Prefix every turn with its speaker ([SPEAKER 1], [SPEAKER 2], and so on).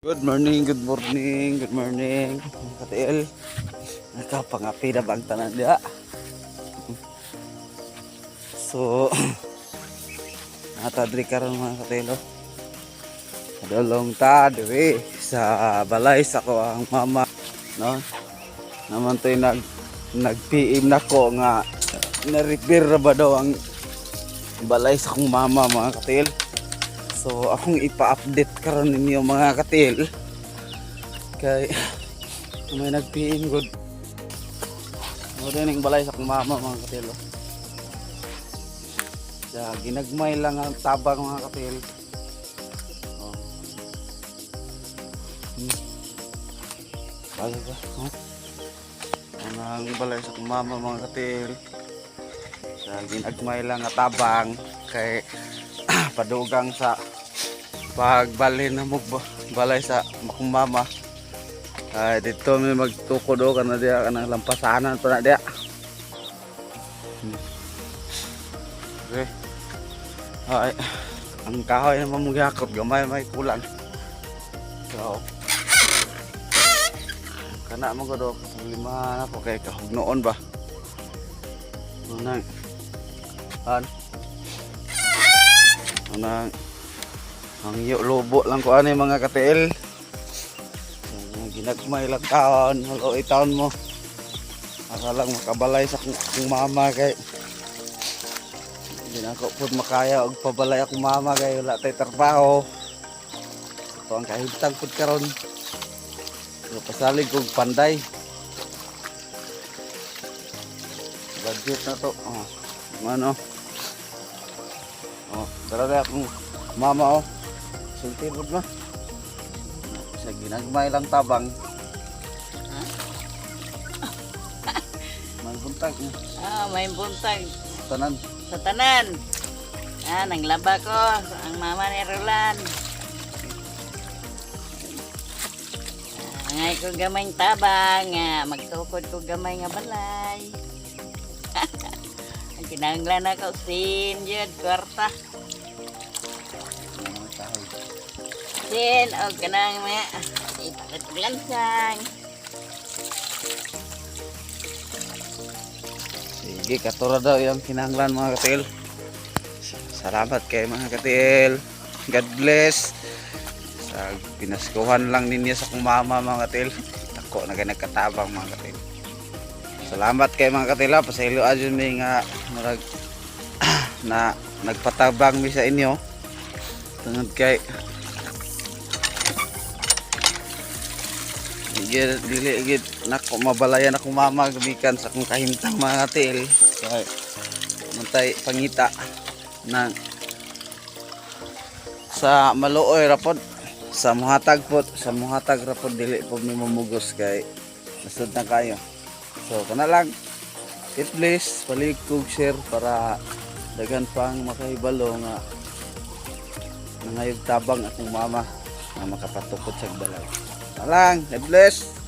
[SPEAKER 1] Good morning, good morning, good morning. Mga Katiel, nakapangapi na bang tanan dia? So, natadri karon mga Katiel. oh. Adolong ta diri sa balay sa ko ang mama, no? Naman to'y nag nag-PM na ko nga na-repair na ba daw ang balay sa kong mama mga Katiel. So akong ipa-update karon ninyo mga katil. Kay may nag-PM good. Mo din ang balay sa akong mama mga katil. Sa ginagmay lang ang tabang mga katil. Oh. Hmm. Bago ba? Oh. Ang balay sa akong mama mga katil. Sa ginagmay lang ang tabang kay padugang sa pagbalhin na mo ba- balay sa akong mama. Ay dito may magtuko do kana dia kanang lampasanan pa na Hmm. okay ay ang kahoy na mamugyakot gamay may kulang. So kana mo ko do lima na po kay kahog noon ba? Unang an Anang ang iyo lobo lang ko ani mga katil. Ang ginagmay lang taon, halo taon mo. Para lang makabalay sa akong, mama kay hindi na ako po makaya og pabalay akong mama kay wala tay trabaho. Ito ang kahintang pud karon. Pero pasalig kog panday. Budget na to. Oh. Ano? Oh, dala na akong mama oh. Sulti po na. Sa ginagmay lang tabang. May buntag niya.
[SPEAKER 2] Ah, may buntag
[SPEAKER 1] Tanan.
[SPEAKER 2] sa tanan. Ah, nanglaba ko ang mama ni Roland. Ah, ngay ko gamay tabang, nga magtukod ko gamay nga balay. Ang kinanglan ako sin jud kwarta. Sin o kanang mga ipakit lansang.
[SPEAKER 1] Sige, katura daw yung kinanglan mga katil. Salamat kay mga katil. God bless. Sa pinaskuhan lang ninyo sa kong mama mga katil. Ako na kayo nagkatabang mga katil. Salamat kay mga katil ha. Pasaylo adyon may nga marag na nagpatabang mi sa inyo. Tungod kay Dili dili gid nako mabalayan ako mama gabikan sa akong kahimtang mga katil. Kay mantay pangita ng sa maluoy rapod sa muhatag po sa muhatag rapod dili po mi mamugos kay nasud na kayo so kana lang it please palig kog share para dagan pang makahibalo nga nangayog tabang akong mama nga makapatukod sa balay. Kana lang, God bless.